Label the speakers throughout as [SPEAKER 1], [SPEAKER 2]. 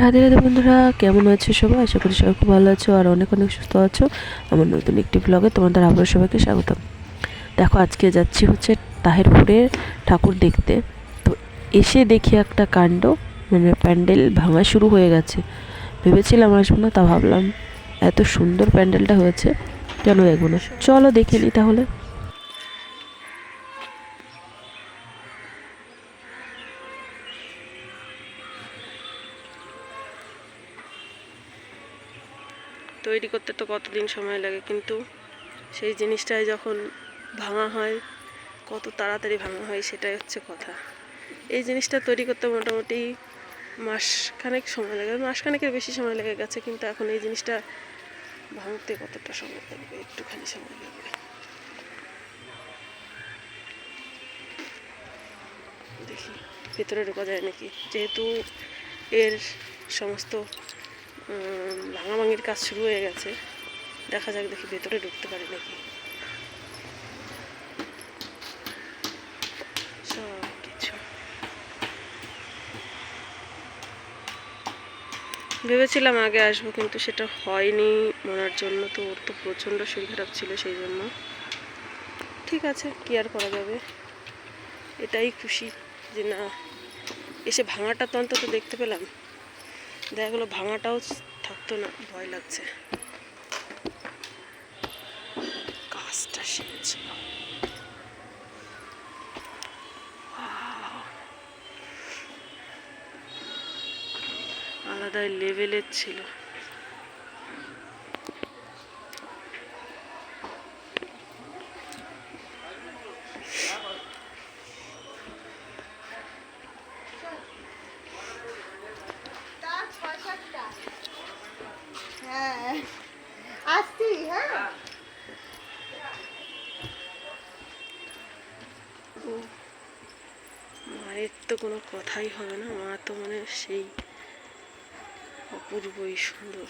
[SPEAKER 1] রাধে রাধে বন্ধুরা, কেমন আছো সবাই? আশা করি সবাই খুব ভালো আছো আর অনেক অনেক সুস্থ আছো। আমার নতুন একটি ব্লগে তোমাদের আবার সবাইকে স্বাগতম। দেখো, আজকে যাচ্ছি হচ্ছে তাহেরপুরের ঠাকুর দেখতে। তো এসে দেখি একটা কাণ্ড মানে প্যান্ডেল ভাঙা শুরু হয়ে গেছে। ভেবেছিলাম আসব না, তা ভাবলাম এত সুন্দর প্যান্ডেলটা হয়েছে, কেন দেখব না চলো দেখে নিই তাহলে।
[SPEAKER 2] তৈরি করতে তো কতদিন সময় লাগে, কিন্তু সেই জিনিসটাই যখন ভাঙা হয়, কত তাড়াতাড়ি ভাঙা হয় সেটাই হচ্ছে কথা। এই জিনিসটা তৈরি করতে মোটামুটি মাসখানেক সময় লাগে, মাসখানেকের বেশি সময় লেগে গেছে, কিন্তু এখন এই জিনিসটা ভাঙতে কতটা সময় লাগবে, একটুখানি সময় লাগবে। দেখি, ভেতরে ঢোকা যায় নাকি? যেহেতু এর সমস্ত ভাঙাভাঙির কাজ শুরু হয়ে গেছে। দেখা যাক দেখি ভেতরে ঢুকতে পারি নাকি। কিছু ভেবেছিলাম আগে আসব, কিন্তু সেটা হয়নি। মনার জন্য তো ওর তো প্রচণ্ড শরীর খারাপ ছিল সেই জন্য। ঠিক আছে, কি আর করা যাবে? এটাই খুশি যে না, এসে ভাঙাটা তো অন্তত দেখতে পেলাম। দেখা গেলো ভাঙাটাও থাকতো না ভয় লাগছে। কাজটা সেরেছিল আলাদাই লেভেলের ছিল।
[SPEAKER 3] আসছি হ্যাঁ।
[SPEAKER 2] মায়ের তো কোনো কথাই হবে না মা তো মানে সেই অপূর্বই সুন্দর।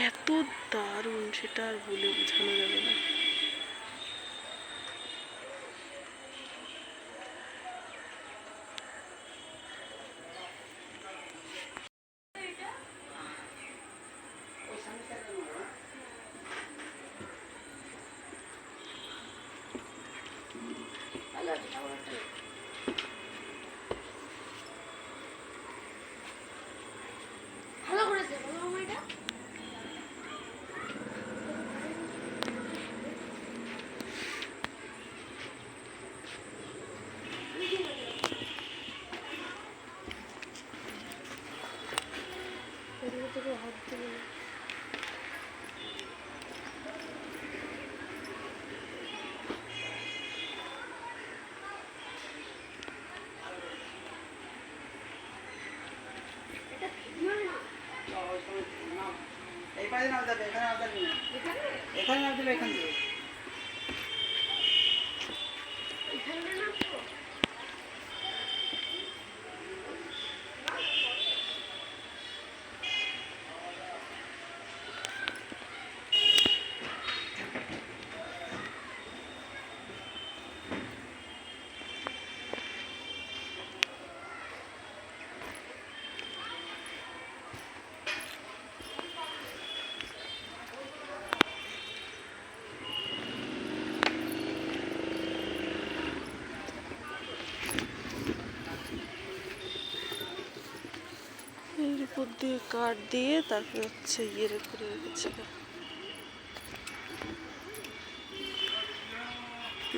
[SPEAKER 2] এত দারুণ সেটা আর বলে বোঝানো যাবে না
[SPEAKER 3] এই পাশে নাম যাবে এখানে এখানে এখান থেকে
[SPEAKER 2] এর উপর দিয়ে কাঠ দিয়ে তারপরে হচ্ছে ইয়ে করে রেখেছে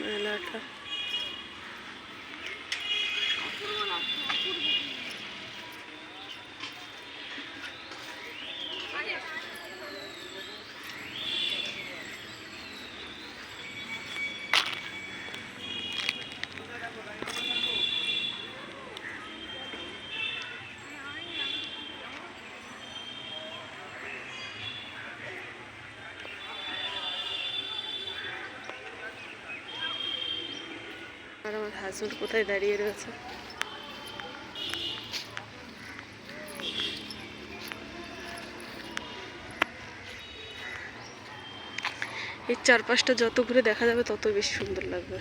[SPEAKER 2] মেলাটা। আমার হাসুর কোথায় দাঁড়িয়ে রয়েছে? এর চারপাশটা যত ঘুরে দেখা যাবে, তত বেশি সুন্দর লাগবে।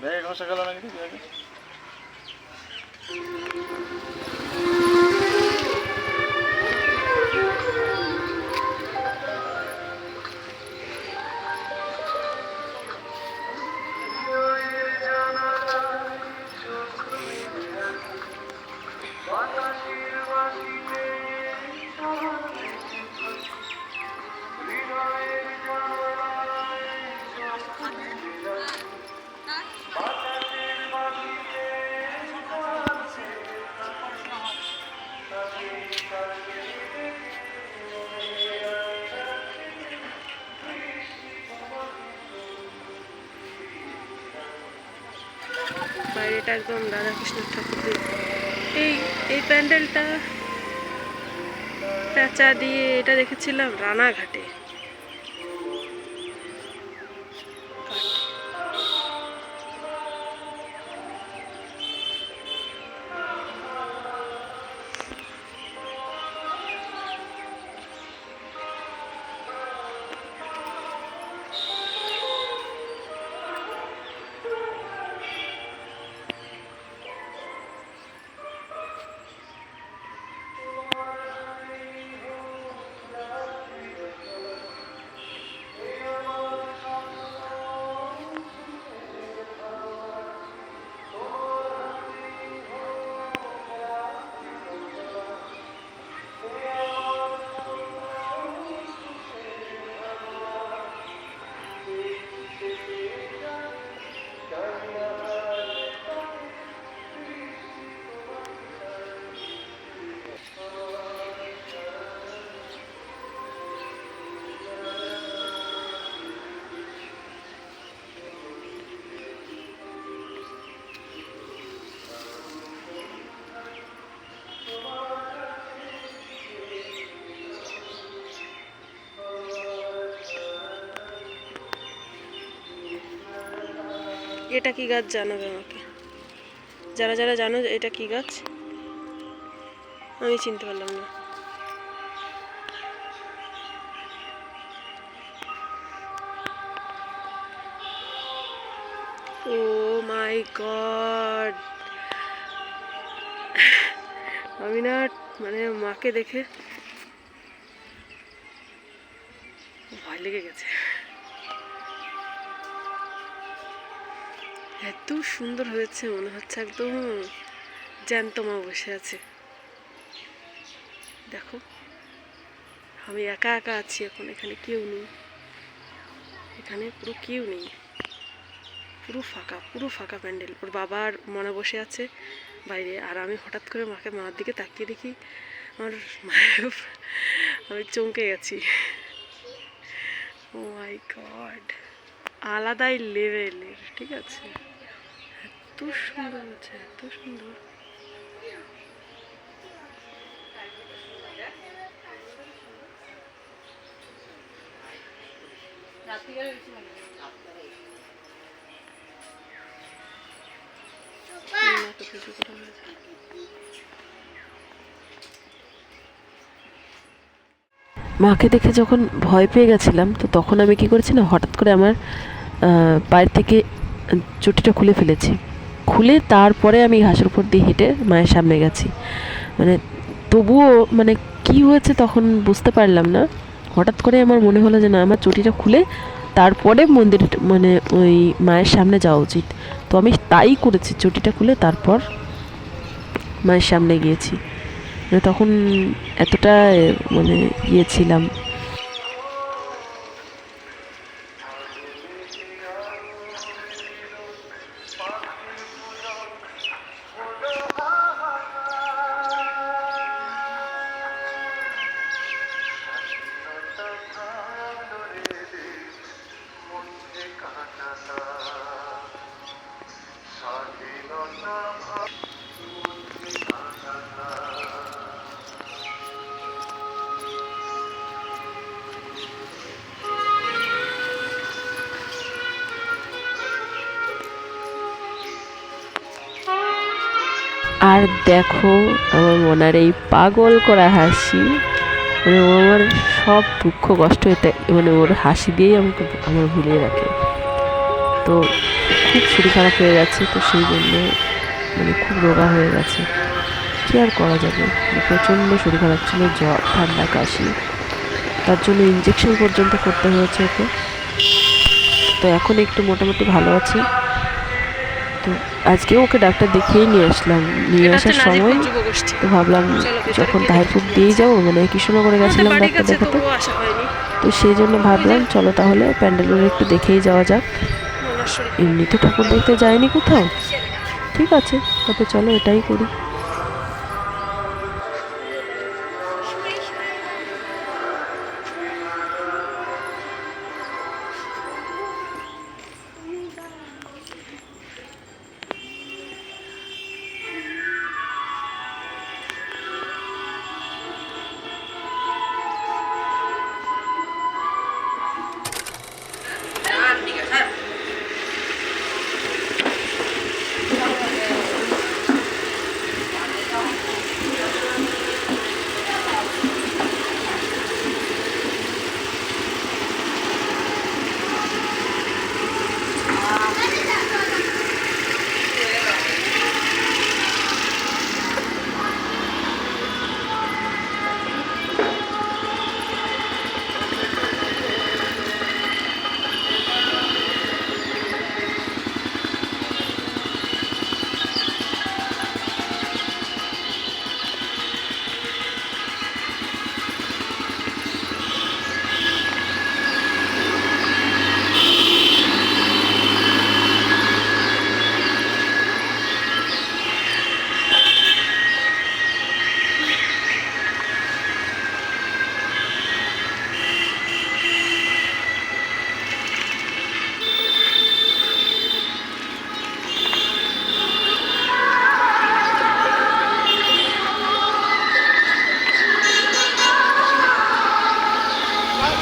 [SPEAKER 4] ব্যাগে ঘষা গেল নাকি
[SPEAKER 2] বাইরেটা একদম রাধাকৃষ্ণ ঠাকুরের এই এই প্যান্ডেলটা প্যাঁচা দিয়ে এটা দেখেছিলাম? রানাঘাটে। এটা কি গাছ জানাবে আমাকে? যারা যারা জানো এটা কি গাছ, আমি চিনতে পারলাম না। Oh my God. আমি না মানে মাকে দেখে ভয় লেগে গেছে। সুন্দর হয়েছে, মনে হচ্ছে একদম জ্যান্ত মা বসে আছে। দেখো, আমি একা একা আছি এখন, এখানে কেউ নেই। এখানে পুরো কেউ নেই। পুরো ফাঁকা পুরো ফাঁকা প্যান্ডেল। ওর বাবার মনে বসে আছে বাইরে, আর আমি হঠাৎ করে মাকে মার দিকে তাকিয়ে দেখি আমার মায়ের আমি চমকে গেছি। ও মাই গড আলাদাই লেভেলের ঠিক আছে? এত সুন্দর হচ্ছে এত সুন্দর। মাকে করা হয়েছে।
[SPEAKER 1] মাকে দেখে যখন ভয় পেয়ে গেছিলাম তো তখন আমি কি করেছি না হঠাৎ করে আমার পায়ের থেকে চটিটা খুলে ফেলেছি। খুলে তারপরে আমি ঘাসের উপর দিয়ে হেঁটে মায়ের সামনে গেছি। মানে তবুও মানে কি হয়েছে তখন বুঝতে পারলাম না। হঠাৎ করে আমার মনে হলো যে না, আমার চটিটা খুলে তারপরে মন্দির মানে ওই মায়ের সামনে যাওয়া উচিত। তো আমি তাই করেছি, চটিটা খুলে তারপর মায়ের সামনে গিয়েছি। মানে তখন এতটা মানে ইয়ে ছিলাম। আর দেখো আমার মনার এই পাগল করা হাসি। মানে ও আমার সব দুঃখ কষ্ট এটা মানে ওর হাসি দিয়েই আমাকে আমার ভুলিয়ে রাখে। তো খুব শরীর খারাপ হয়ে গেছে, তো সেই জন্য মানে খুব রোগা হয়ে গেছে। কী আর করা যাবে? প্রচণ্ড শরীর খারাপ ছিল, জ্বর, ঠান্ডা, কাশি। তার জন্য ইঞ্জেকশন পর্যন্ত করতে হয়েছে ওকে। তো এখন একটু মোটামুটি ভালো আছে। তো আজকে ওকে ডাক্তার দেখিয়েই নিয়ে আসলাম। নিয়ে আসার সময় তো ভাবলাম যখন তাহিরপুর দিয়েই যাব মানে কৃষ্ণনগরে
[SPEAKER 2] করে
[SPEAKER 1] গেছিলাম ডাক্তার দেখাতে। তো সেই জন্য ভাবলাম চলো তাহলে প্যান্ডেলগুলো একটু দেখেই যাওয়া যাক। এমনি তো ঠাকুর দেখতে যায়নি কোথাও। ঠিক আছে তবে চলো এটাই করি।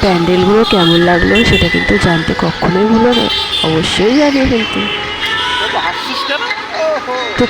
[SPEAKER 1] প্যান্ডেলগুলো কেমন লাগল সেটা কিন্তু জানতে কখনোই ভুলো না। অবশ্যই জানি কিন্তু। তো